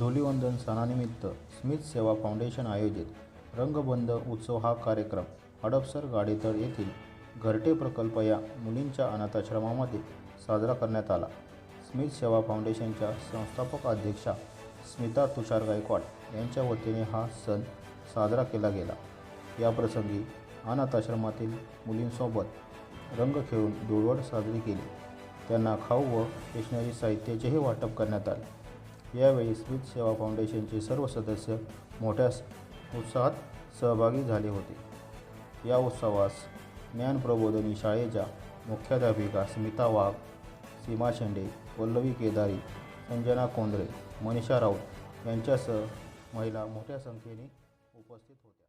रक्षाबंधन सणानिमित्त स्मित सेवा फाउंडेशन आयोजित रंगबंध उत्सव हा कार्यक्रम हडपसर गाडेतळ येथील घरटे प्रकल्प या मुलींच्या अनाथाश्रमामध्ये साजरा करण्यात आला. स्मित सेवा फाउंडेशनच्या संस्थापक अध्यक्षा स्मिता तुषार गायकवाड यांच्या वतीने हा सण साजरा केला गेला. याप्रसंगी अनाथाश्रमातील मुलींसोबत रंग खेळून धुळवड साजरी केली. त्यांना खाऊ व स्टेशनरी साहित्याचेही वाटप करण्यात आले. यावेळी स्मित सेवा फाउंडेशनचे सर्व सदस्य मोठ्या उत्साहात सहभागी झाले होते. या उत्सवास ज्ञानप्रबोधिनी शाळेच्या मुख्याध्यापिका स्मिता वाघ सीमा शेंडे पल्लवी केदारी संजना कोंद्रे मनीषा राऊत यांच्यासह महिला मोठ्या संख्येने उपस्थित होत्या.